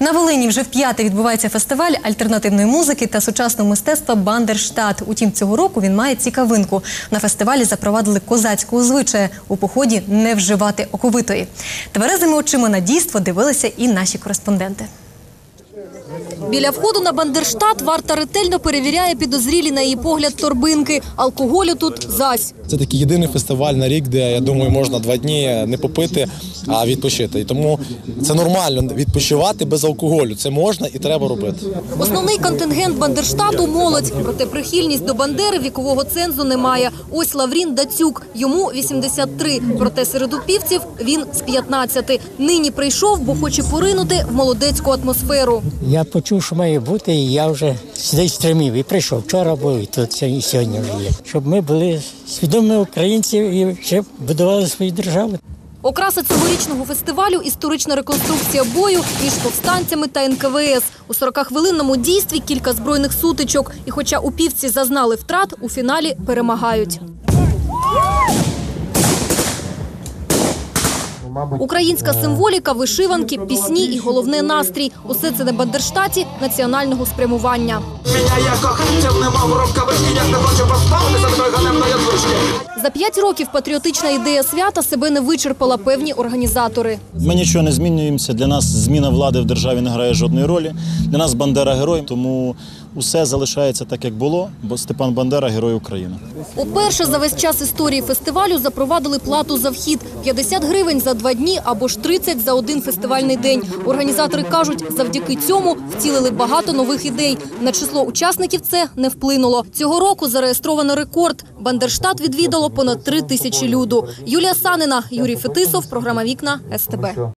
На Волині вже вп'яте відбувається фестиваль альтернативної музики та сучасного мистецтва Бандерштат. Утім, цього року він має цікавинку. На фестивалі запровадили козацького звичая у поході не вживати оковитої. Тверезими очима на дійство дивилися і наші кореспонденти. Біля входу на Бандерштат варта ретельно перевіряє підозрілі на її погляд торбинки. Алкоголю тут зась. Це такий єдиний фестиваль на рік, де я думаю, можна два дні не попити, а відпочити. І тому це нормально відпочивати без алкоголю. Це можна і треба робити. Основний контингент Бандерштату – молодь. Проте прихильність до Бандери вікового цензу немає. Ось Лаврін Дацюк. Йому 83. Проте серед упівців він з 15. Нині прийшов, бо хоче поринути в молодецьку атмосферу. Я почув, що має бути, і я вже сюди стримів. І прийшов. Вчора був, і тут і сьогодні вже є. Щоб ми були свідомі українці і ще будували свою державу. Окраса цьогорічного фестивалю – історична реконструкція бою між повстанцями та НКВС. У 40-хвилинному дійстві кілька збройних сутичок. І хоча упівці зазнали втрат, у фіналі перемагають. Українська символіка, вишиванки, пісні і головне настрій. Усе це на Бандерштаті національного спрямування. За п'ять років патріотична ідея свята себе не вичерпала певні організатори. Ми нічого не змінюємося. Для нас зміна влади в державі не грає жодної ролі. Для нас Бандера герой, тому усе залишається так, як було, бо Степан Бандера герой України. Уперше за весь час історії фестивалю запровадили плату за вхід – 50 гривень за два дні або ж 30 за один фестивальний день. Організатори кажуть, завдяки цьому втілили багато нових ідей. На число учасників це не вплинуло. Цього року зареєстровано рекорд. Бандерштат відвідало понад три тисячі люду. Юлія Санина, Юрій Фетисов, програма «Вікна» СТБ.